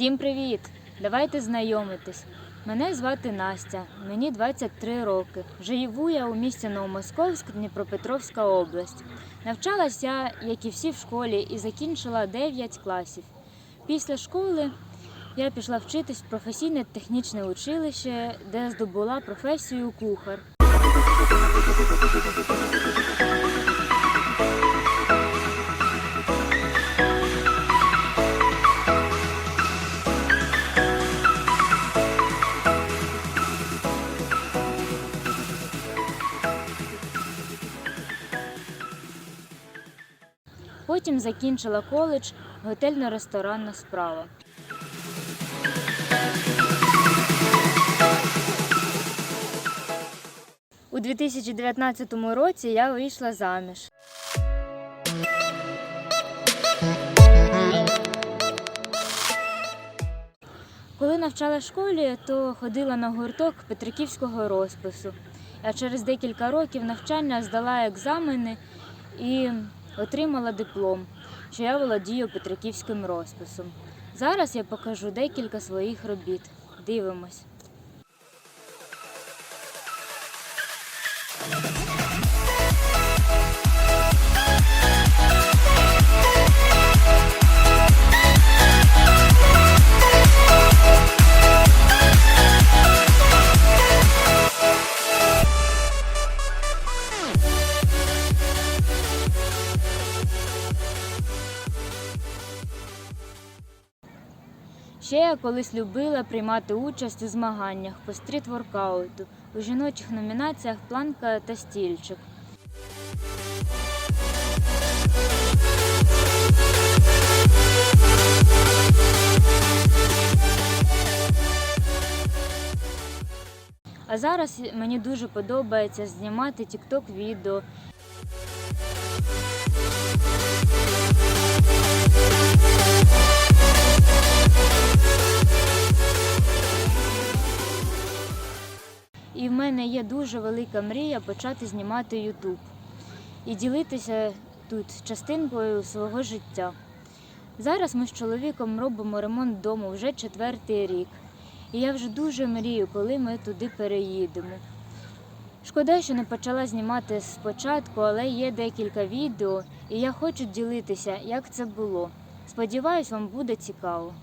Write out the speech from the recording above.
Всім привіт! Давайте знайомитись. Мене звати Настя, мені 23 роки. Живу я у місті Новомосковськ, Дніпропетровська область. Навчалася як і всі в школі, і закінчила 9 класів. Після школи я пішла вчитись в професійне технічне училище, де здобула професію кухар. Потім закінчила коледж готельно-ресторанна справа. У 2019 році я вийшла заміж. Коли навчала школі, то ходила на гурток Петриківського розпису. А через декілька років навчання здала екзамени і отримала диплом, що я володію Петриківським розписом. Зараз я покажу декілька своїх робіт. Дивимось. Ще я колись любила приймати участь у змаганнях по стріт-воркауту у жіночих номінаціях планка та стільчик. А зараз мені дуже подобається знімати тікток І в мене є дуже велика мрія почати знімати Ютуб і ділитися тут частинкою свого життя. Зараз ми з чоловіком робимо ремонт дому вже четвертий рік. І я вже дуже мрію, коли ми туди переїдемо. Шкода, що не почала знімати спочатку, але є декілька відео, і я хочу ділитися, як це було. Сподіваюсь, вам буде цікаво.